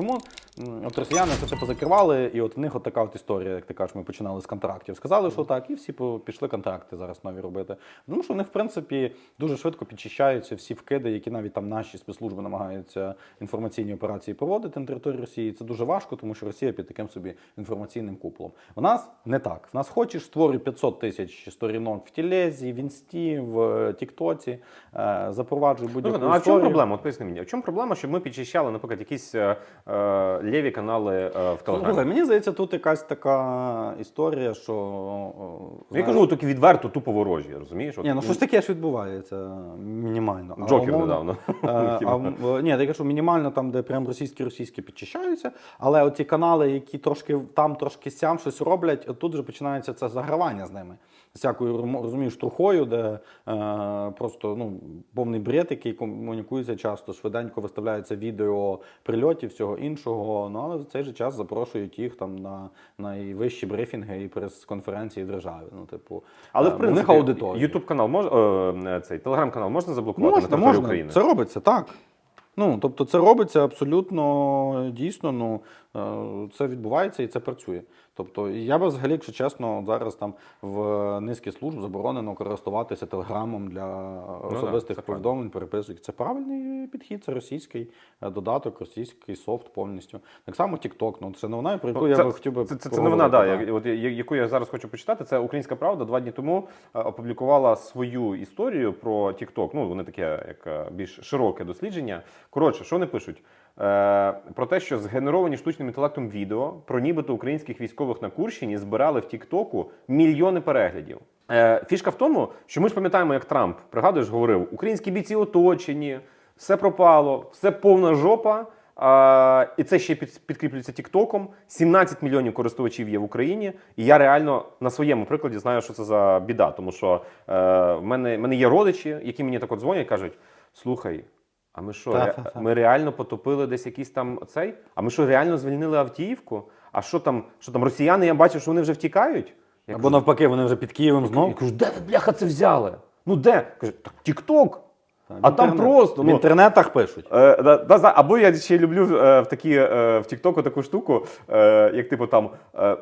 чому м, от росіяни це все позакривали, і от в них от така от історія, як ти кажеш, ми починали з контрактів. Сказали, що так, і всі пішли контракти зараз нові робити. Тому що в них, в принципі, дуже швидко підчищаються всі вкиди, які навіть там наші спецслужби намагаються інформаційні операції проводити на території Росії. Це дуже важко, тому що Росія під таким собі інформаційним куполом. У нас не так. В нас хочеш створюй 500 тисяч сторінок в Тілезі, в Інсті, в е, Тіктоці, е, запроваджуй будь-яку Ну, а в чому проблема? От поясни мені, в чому проблема, щоб ми підчищали, наприклад, якісь е, ліві канали е, в Слухай, Телеграмі? мені здається, тут якась така історія, що. о, Ну, Я кажу таки відверто, тупо ворожі, розумієш? Ні, ну щось таке ж відбувається мінімально. Джокер недавно. Е, ні, я кажу, мінімально там, де прям російські-російські підчищаються, але оці канали, які трошки там, трошки сям щось роблять, тут вже починається це загравання з ними. З Всякою розумієш, трухою, де е, просто ну, повний бред, який комунікується часто, швиденько виставляється відео прильотів, всього іншого. Ну але в цей же час запрошують їх там на найвищі брифінги і прес-конференції держави. Ну, типу, Але в принципі, у них аудиторія. Ютуб канал мож, е, цей телеграм-канал можна заблокувати на Можна, території можна. України? Це робиться, так. Ну, тобто це робиться абсолютно дійсно, ну, е, це відбувається і це працює. Тобто, я би взагалі, якщо чесно, зараз там в низки служб заборонено користуватися телеграмом для да, особистих це повідомлень, переписок. Це правильний підхід, це російський е, додаток, російський софт повністю. Так само TikTok, ну це новина, про яку Ну, я це- би хотів би Це, це, це новина, да, так. я- от, я- яку я зараз хочу почитати. Це Українська Правда два дні тому е, опублікувала свою історію про TikTok. Ну, вони таке, як е, більш широке дослідження. Коротше, що вони пишуть? Е, про те, що згенеровані штучним інтелектом відео про нібито українських військових на Курщині збирали в Тіктоку мільйони переглядів. Е, фішка в тому, що ми ж пам'ятаємо, як Трамп, пригадуєш, говорив: українські бійці оточені, все пропало, все повна жопа. А, і це ще під, підкріплюється Тіктоком. 17 мільйонів користувачів є в Україні. І я реально на своєму прикладі знаю, що це за біда. Тому що е, в мене, мене є родичі, які мені так от дзвонять, кажуть: слухай. А ми що, ре- ми реально потопили десь якийсь там цей? А ми що реально звільнили Авдіївку? А що там, що там росіяни? Я бачу, що вони вже втікають. Я Або кажу, навпаки, вони вже під Києвом знову. я кажу, де ви бляха це взяли? Ну де? Каже, так Тікток. А там просто в ну, інтернетах пишуть. Е, да, да, або я ще люблю е, в такі е, в Тіктоку таку штуку, е, як типу там. Е,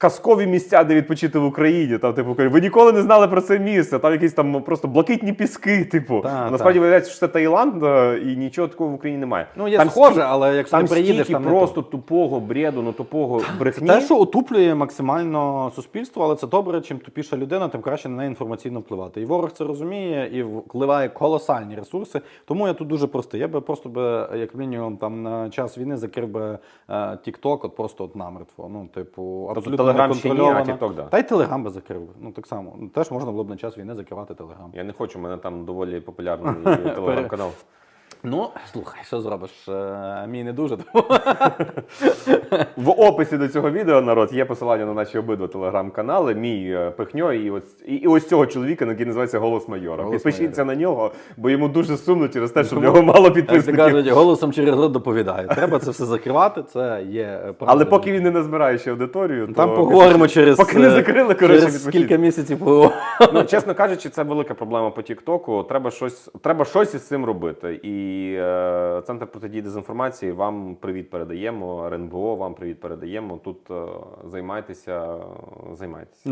Казкові місця, де відпочити в Україні. Там, типу, ви ніколи не знали про це місце. Там якісь там просто блакитні піски. Типу, Та, насправді та. виявляється, що це Таїланд, е, і нічого такого в Україні немає. Ну, є там схоже, стільки- але якщо там ти приїдеш, там не просто тупого бреду, ну тупого брехні. Те, що отуплює максимально суспільство, але це добре, чим тупіша людина, тим краще на неї інформаційно впливати. І ворог це розуміє і впливає колосальні ресурси. Тому я тут дуже простий. Я би просто би, як мінімум, там на час війни закрив би е, TikTok от просто от намертво. Ну, типу, абсолютно Telegram ще ні, а. TikTok, да. Та й Телеграм би закрив. Ну так само. Теж можна було б на час війни закривати Телеграм. Я не хочу, у мене там доволі популярний телеграм-канал. Ну, слухай, що зробиш? Е, Мій не дуже. тому- В описі до цього відео народ є посилання на наші обидва телеграм-канали. Мій е, пихньо і ось і, і ось цього чоловіка, який називається Голос Майора. Голос Підпишіться Майора. на нього, бо йому дуже сумно через те, що в нього мало Як ти підписників. кажуть, голосом через рот доповідаю. Треба це все закривати, це є е, Але поки він не назбирає ще аудиторію, то Там поговоримо через, поки не е, закрили, коротше, через кілька місяців. поговоримо. Ну, чесно кажучи, це велика проблема по Тіктоку. Треба щось, треба щось із цим робити. Е, центр протидії дезінформації вам привіт передаємо. РНБО вам привіт передаємо. Тут е, займайтеся, займайтеся.